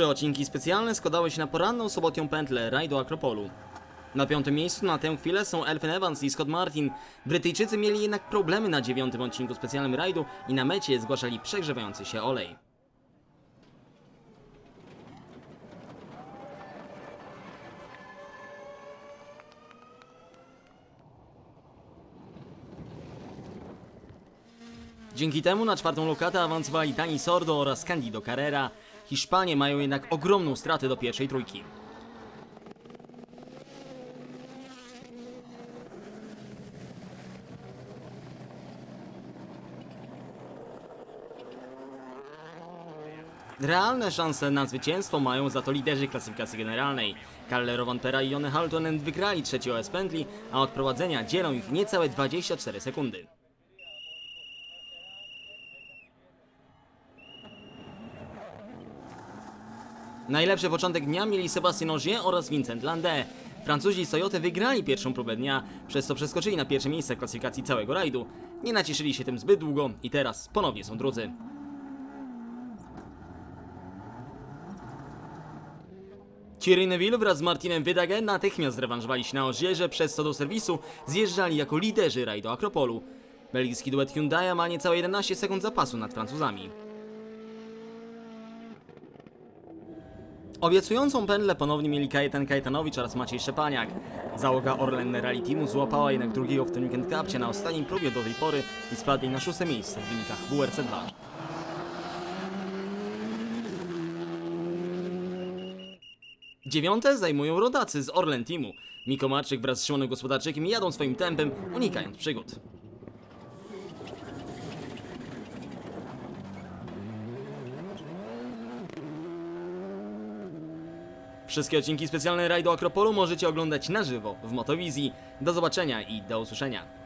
Trzy odcinki specjalne składały się na poranną sobotnią pętlę rajdu Akropolu. Na piątym miejscu na tę chwilę są Elfyn Evans i Scott Martin. Brytyjczycy mieli jednak problemy na dziewiątym odcinku specjalnym rajdu i na mecie zgłaszali przegrzewający się olej. Dzięki temu na czwartą lokatę awansowali Dani Sordo oraz Candido Carrera. Hiszpanie mają jednak ogromną stratę do pierwszej trójki. Realne szanse na zwycięstwo mają za to liderzy klasyfikacji generalnej. Kalle Rovanpera i Jone Haltonen wygrali trzeci OS pętli, a od prowadzenia dzielą ich niecałe 24 sekundy. Najlepszy początek dnia mieli Sébastien Ogier oraz Vincent Landé. Francuzi z Toyota wygrali pierwszą próbę dnia, przez co przeskoczyli na pierwsze miejsce klasyfikacji całego rajdu. Nie nacieszyli się tym zbyt długo i teraz ponownie są drudzy. Thierry Neville wraz z Martinem Wydage natychmiast zrewanżowali się na Ogierze, przez co do serwisu zjeżdżali jako liderzy rajdu Akropolu. Belgijski duet Hyundai ma niecałe 11 sekund zapasu nad Francuzami. Obiecującą pętlę ponownie mieli Kajetan Kajetanowicz oraz Maciej Szczepaniak. Załoga Orlen Rally Teamu złapała jednak drugiego w tym weekend kapcie na ostatnim próbie do tej pory i spadli na szóste miejsce w wynikach WRC2. Dziewiąte zajmują rodacy z Orlen Teamu. Miko Marczyk wraz z Szymonem Gospodarczykiem jadą swoim tempem, unikając przygód. Wszystkie odcinki specjalnej rajdu Akropolu możecie oglądać na żywo w Motowizji. Do zobaczenia i do usłyszenia.